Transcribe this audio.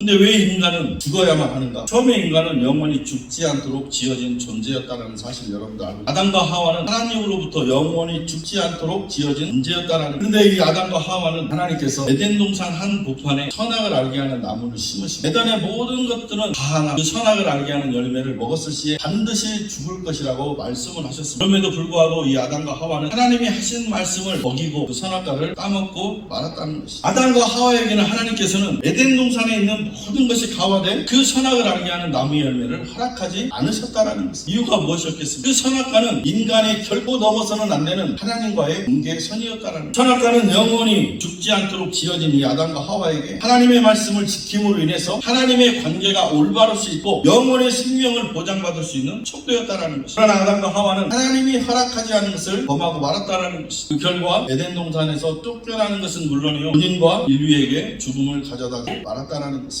근데 왜 인간은 죽어야만 하는가? 처음에 인간은 영원히 죽지 않도록 지어진 존재였다는 사실 여러분들 알고? 아담과 하와는 하나님으로부터 영원히 죽지 않도록 지어진 존재였다는 근데 이 아담과 하와는 하나님께서 에덴 동산 한 부판에 선악을 알게 하는 나무를 심으시고 에덴의 모든 것들은 다 하나 그 선악을 알게 하는 열매를 먹었을 시에 반드시 죽을 것이라고 말씀을 하셨습니다. 그럼에도 불구하고 이 아담과 하와는 하나님이 하신 말씀을 먹이고 그 선악과를 따먹고 말았다는 것이죠. 아담과 하와에게는 하나님께서는 에덴 동산에 있는 모든 것이 가화된 그 선악을 알게 하는 나무 열매를 허락하지 않으셨다라는 것입니다. 이유가 무엇이었겠습니까? 그 선악과는 인간이 결코 넘어서는 안 되는 하나님과의 경계선이었다라는 것입니다. 선악과는 영원히 죽지 않도록 지어진 이 아담과 하와에게 하나님의 말씀을 지킴으로 인해서 하나님의 관계가 올바를 수 있고 영원의 생명을 보장받을 수 있는 촉도였다라는 것입니다. 그러나 아담과 하와는 하나님이 허락하지 않은 것을 범하고 말았다라는 것입니다. 그 결과 에덴 동산에서 쫓겨나는 것은 물론이요 본인과 인류에게 죽음을 가져다 말았다라는 것입니다.